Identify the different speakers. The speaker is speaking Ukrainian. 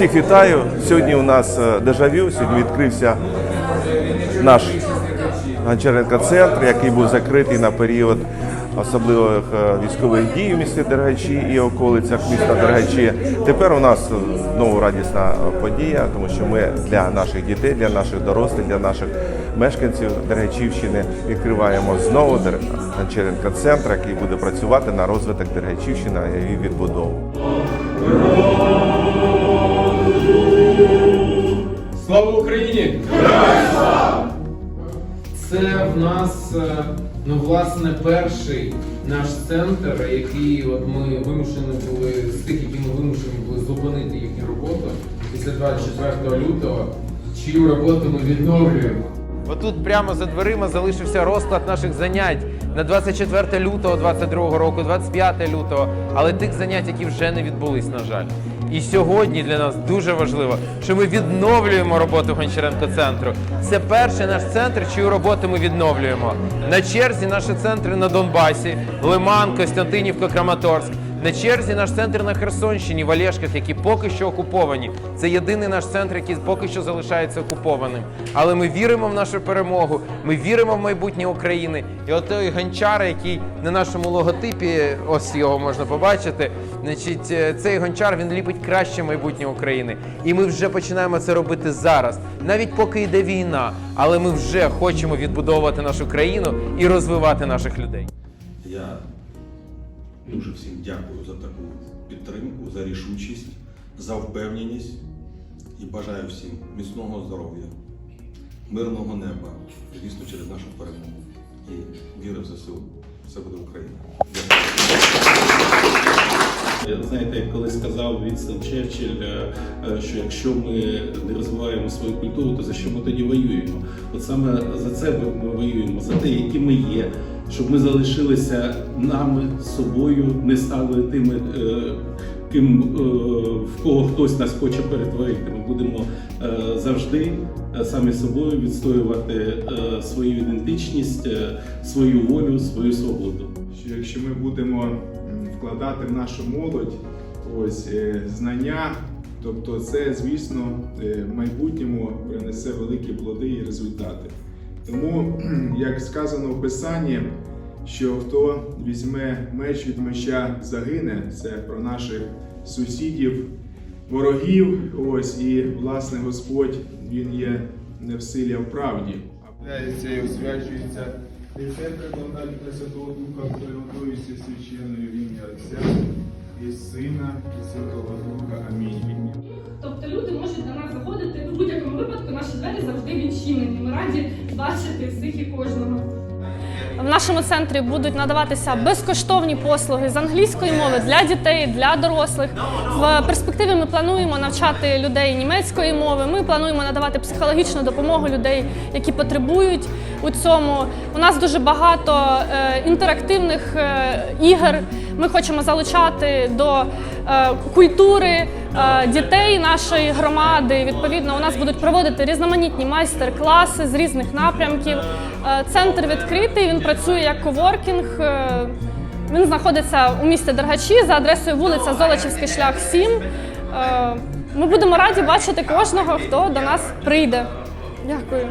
Speaker 1: Всіх вітаю. Сьогодні у нас е, дежавю. Сьогодні відкрився наш Гончаренко центр, який був закритий на період особливих е, військових дій в місті Дергачі і околицях міста Дергачі. Тепер у нас знову радісна подія, тому що ми для наших дітей, для наших дорослих, для наших мешканців Дергачівщини відкриваємо знову Гончаренко центр, який буде працювати на розвиток Дергачівщини і її відбудову.
Speaker 2: Слава Україні! Це в нас, е, ну власне, перший наш центр, який от ми вимушені були з тих, які ми вимушені були зупинити їхню роботу після 24 лютого, чию роботу ми відновлюємо.
Speaker 3: Отут прямо за дверима залишився розклад наших занять на 24 лютого 22 року, 25 лютого, але тих занять, які вже не відбулись, на жаль. І сьогодні для нас дуже важливо, що ми відновлюємо роботу Гончаренко центру. Це перший наш центр, чию роботу ми відновлюємо. На черзі наші центри на Донбасі, Лиман, Костянтинівка, Краматорськ. На черзі наш центр на Херсонщині, в Олешках, які поки що окуповані. Це єдиний наш центр, який поки що залишається окупованим. Але ми віримо в нашу перемогу, ми віримо в майбутнє України. І от той гончар, який на нашому логотипі, ось його можна побачити. Значить, е, цей гончар він ліпить краще майбутнє України. І ми вже починаємо це робити зараз, навіть поки йде війна. Але ми вже хочемо відбудовувати нашу країну і розвивати наших людей.
Speaker 4: Я дуже всім дякую за таку підтримку, за рішучість, за впевненість і бажаю всім міцного здоров'я, мирного неба, звісно, через нашу перемогу і віри в ЗСУ. Все буде Україна.
Speaker 5: Знаєте, як колись сказав Вінстон Черчилль, е, е, що якщо ми не розвиваємо свою культуру, то за що ми тоді воюємо? От саме за це ми воюємо, за те, які ми є, щоб ми залишилися нами собою, не стали тими, е, ким е, в кого хтось нас хоче перетворити. Ми будемо е, завжди самі собою відстоювати свою ідентичність, свою волю, свою свободу.
Speaker 6: що якщо ми будемо вкладати в нашу молодь ось знання, тобто це, звісно, в майбутньому принесе великі плоди і результати. Тому, як сказано в Писанні, що хто візьме меч від меча загине, це про наших сусідів, ворогів. Ось і власне Господь він є не в силі, а в правді.
Speaker 7: Являється і освячується і церкви благодаті Пресвятого Духа, приготується священною в ім'я Отця і Сина, і Святого Духа. Амінь.
Speaker 8: Тобто люди можуть до нас заходити у будь-якому випадку. Наші двері завжди відчинені. Ми раді бачити всіх і кожного.
Speaker 9: В нашому центрі будуть надаватися безкоштовні послуги з англійської мови для дітей, для дорослих. В перспективі ми плануємо навчати людей німецької мови. Ми плануємо надавати психологічну допомогу людей, які потребують у цьому. У нас дуже багато е, інтерактивних е, ігор. Ми хочемо залучати до культури е, дітей нашої громади. Відповідно, у нас будуть проводити різноманітні майстер-класи з різних напрямків. Е, Центр відкритий, він працює як коворкінг. Е, Він знаходиться у місті Дергачі за адресою вулиця Золочівський шлях 7. Е, Ми будемо раді бачити кожного, хто до нас прийде. Дякую.